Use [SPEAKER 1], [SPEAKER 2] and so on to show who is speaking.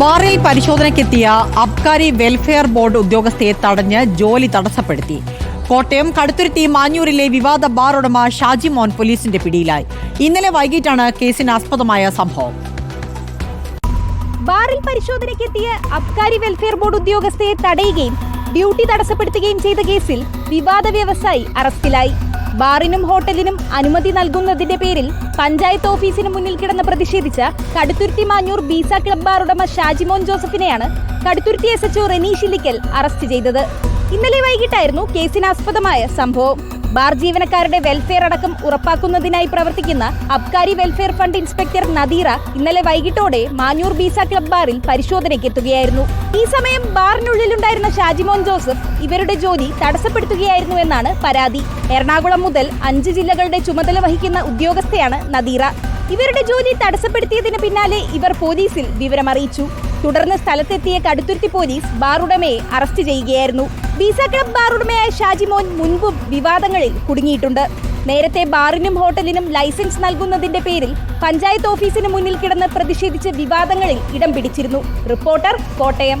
[SPEAKER 1] ബാറിൽ പരിശോധനയ്ക്കെത്തിയ അബ്കാരി welfare board ഉദ്യോഗസ്ഥയെ തടഞ്ഞ് ജോലി തടസ്സപ്പെടുത്തി. കോട്ടയം കടുത്തുരുത്തി മാഞ്ഞൂരിലെ വിവാദ ബാർ ഉടമ ഷാജി മോൻ പോലീസിന്റെ പിടിയിലായി. ഇന്നലെ വൈകിട്ടാണ് കേസിന് ആസ്പദമായ സംഭവം.
[SPEAKER 2] ബാറിൽ പരിശോധനയ്ക്കെത്തിയ അബ്കാരി വെൽഫെയർ ബോർഡ് ഉദ്യോഗസ്ഥയെ തടയുകയും ഡ്യൂട്ടി തടസ്സപ്പെടുത്തുകയും ചെയ്ത കേസിൽ വിവാദ വ്യവസായി അറസ്റ്റിലായി. ബാറിനും ഹോട്ടലിനും അനുമതി നൽകുന്നതിന്റെ പേരിൽ പഞ്ചായത്ത് ഓഫീസിന് മുന്നിൽ കിടന്ന് പ്രതിഷേധിച്ച കടുത്തുരുത്തി മാഞ്ഞൂർ ബീസ ക്ലബ് ബാർ ഉടമ Shajimon ജോസഫിനെയാണ് Kaduthuruthi S HO Renish Illikkal arrest ചെയ്തത്. ഇന്നലെ വൈകിട്ടായിരുന്നു കേസിനാസ്പദമായ സംഭവം. ബാർ ജീവനക്കാരുടെ വെൽഫെയർ അടക്കം ഉറപ്പാക്കുന്നതിനായി പ്രവർത്തിക്കുന്ന Abkari welfare fund inspector Nadeera ഇന്നലെ വൈകിട്ടോടെ മാഞ്ഞൂർ ബീസ ക്ലബ് ബാറിൽ പരിശോധനയ്ക്ക് എത്തുകയായിരുന്നു. ഈ സമയം ബാറിനുള്ളിലുണ്ടായിരുന്ന ഷാജിമോൻ ജോസഫ് ഇവരുടെ ജോലി തടസ്സപ്പെടുത്തുകയായിരുന്നു എന്നാണ് പരാതി. എറണാകുളം മുതൽ അഞ്ച് ജില്ലകളുടെ ചുമതല വഹിക്കുന്ന ഉദ്യോഗസ്ഥയാണ് നദീറ. ഇവരുടെ ജോലി തടസ്സപ്പെടുത്തിയതിന് പിന്നാലെ ഇവർ പോലീസിൽ വിവരമറിയിച്ചു. തുടർന്ന് സ്ഥലത്തെത്തിയ കടുത്തുരുത്തി പോലീസ് ബാറുടമയെ അറസ്റ്റ് ചെയ്യുകയായിരുന്നു. ബീസ ക്ലബ് ബാറുടമയായ ഷാജിമോൻ മുൻപും വിവാദങ്ങളിൽ കുടുങ്ങിയിട്ടുണ്ട്. നേരത്തെ ബാറിനും ഹോട്ടലിനും ലൈസൻസ് നൽകുന്നതിന്റെ പേരിൽ പഞ്ചായത്ത് ഓഫീസിന് മുന്നിൽ കിടന്ന് പ്രതിഷേധിച്ച് വിവാദങ്ങളിൽ ഇടം പിടിച്ചിരുന്നു. റിപ്പോർട്ടർ കോട്ടയം.